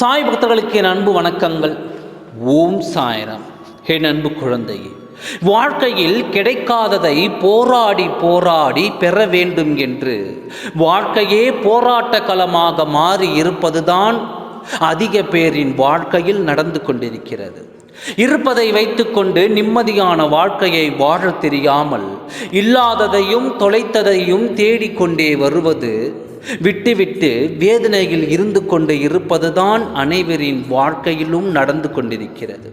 சாய் பக்தர்களுக்கு என் அன்பு வணக்கங்கள். ஓம் சாய்ராம். என் அன்பு குழந்தையே வாழ்க்கையில் கிடைக்காததை போராடி போராடி பெற வேண்டும் என்று வாழ்க்கையே போராட்ட களமாக மாறி இருப்பதுதான் அதிக பேரின் வாழ்க்கையில் நடந்து கொண்டிருக்கிறது. இருப்பதை வைத்துக்கொண்டு நிம்மதியான வாழ்க்கையை வாழ தெரியாமல் இல்லாததையும் தொலைத்ததையும் தேடிக்கொண்டே வருவது விட்டுவிட்டு வேதனையில் இருந்து கொண்டு இருப்பதுதான் அனைவரின் வாழ்க்கையிலும் நடந்து கொண்டிருக்கிறது.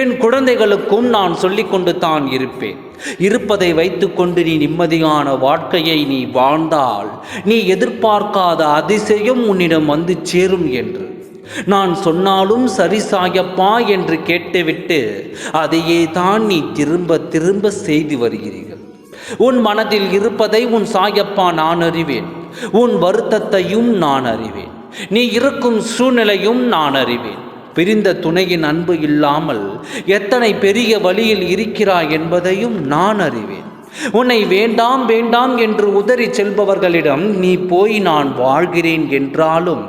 என் குழந்தைகளுக்கும் நான் சொல்லிக்கொண்டு தான் இருப்பேன். இருப்பதை வைத்துக்கொண்டு நீ நிம்மதியான வாழ்க்கையை நீ வாழ்ந்தால் நீ எதிர்பார்க்காத அதிசயம் உன்னிடம் வந்து சேரும் என்று. நான் சொன்னாலும் சரி சாயப்பா என்று கேட்டுவிட்டு அதையே தான் நீ திரும்ப திரும்ப செய்து வருகிறீர்கள். உன் மனதில் இருப்பதை உன் சாயப்பா நான் அறிவேன். உன் வருத்தத்தையும் நான் அறிவேன். நீ இருக்கும் சூழ்நிலையும் நான் அறிவேன். பிரிந்த துணையின் அன்பு இல்லாமல் எத்தனை பெரிய வழியில் இருக்கிறாய் என்பதையும் நான் அறிவேன். உன்னை வேண்டாம் வேண்டாம் என்று உதறி செல்பவர்களிடம் நீ போய் நான் வாழ்கிறேன் என்றாலும்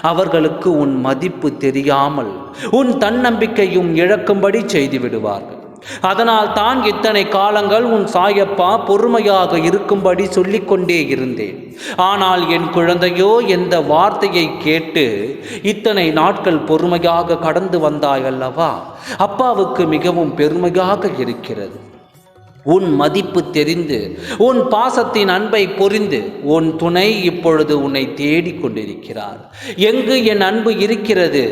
அவர்களுக்கு உன் மதிப்பு தெரியாமல் உன் தன்னம்பிக்கையும் இழக்கும்படி செய்து விடுவார்கள் அதனால் தான் இத்தனை காலங்கள் உன் சாயப்பா பொறுமையாக இருக்கும்படி சொல்லிக்கொண்டே இருந்தேன். ஆனால் என் குழந்தையோ எந்த வார்த்தையை கேட்டு இத்தனை நாட்கள் பொறுமையாக கடந்து வந்தாயல்லவா அப்பாவுக்கு மிகவும் பெருமையாக இருக்கிறது. உன் மதிப்பு தெரிந்து உன் பாசத்தின் அன்பை புரிந்து உன் துணை இப்பொழுது உன்னை தேடிக் கொண்டிருக்கிறார் எங்கு என் அன்பு இருக்கிறது?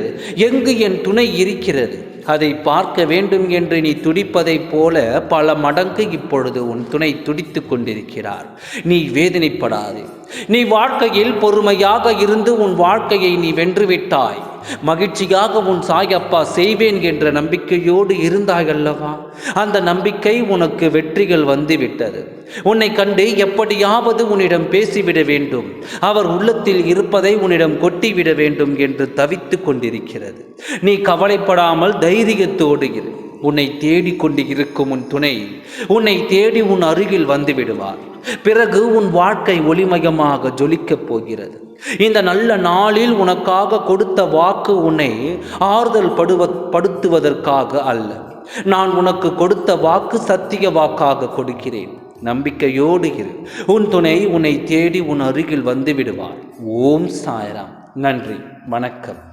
எங்கு என் துணை இருக்கிறது? அதை பார்க்க வேண்டும் என்று நீ துடிப்பதைப் போல பல மடங்கு இப்பொழுது உன் துணை துடித்து கொண்டிருக்கிறார். நீ வேதனைப்படாது. நீ வாழ்க்கையில் பொறுமையாக இருந்து உன் வாழ்க்கையை நீ வென்றுவிட்டாய் மகிழ்ச்சியாக உன் சாயப்பா செய்வேன் என்ற நம்பிக்கையோடு இருந்தாயல்லவா அந்த நம்பிக்கை உனக்கு வெற்றிகள் வந்துவிட்டது. உன்னை கண்டு எப்படியாவது உன்னிடம் பேசிவிட வேண்டும். அவர் உள்ளத்தில் இருப்பதை உன்னிடம் கொட்டிவிட வேண்டும் என்று தவித்து கொண்டிருக்கிறது. நீ கவலைப்படாமல் தைரியத்தோடு இரு. உன்னை தேடிக்கொண்டு இருக்கும் உன் துணை. உன்னை தேடி உன் அருகில் வந்து விடுவார். பிறகு உன் வாழ்க்கை ஒளிமயமாக ஜொலிக்கப் போகிறது. இந்த நல்ல நாளில் உனக்காக கொடுத்த வாக்கு உன்னை ஆறுதல் படுவ படுத்துவதற்காக அல்ல. நான் உனக்கு கொடுத்த வாக்கு சத்திய வாக்காக கொடுக்கிறேன். நம்பிக்கையோடு இரு. உன் துணை உன்னை தேடி உன் அருகில் வந்து விடுவார். ஓம் சாய்ராம். நன்றி. வணக்கம்.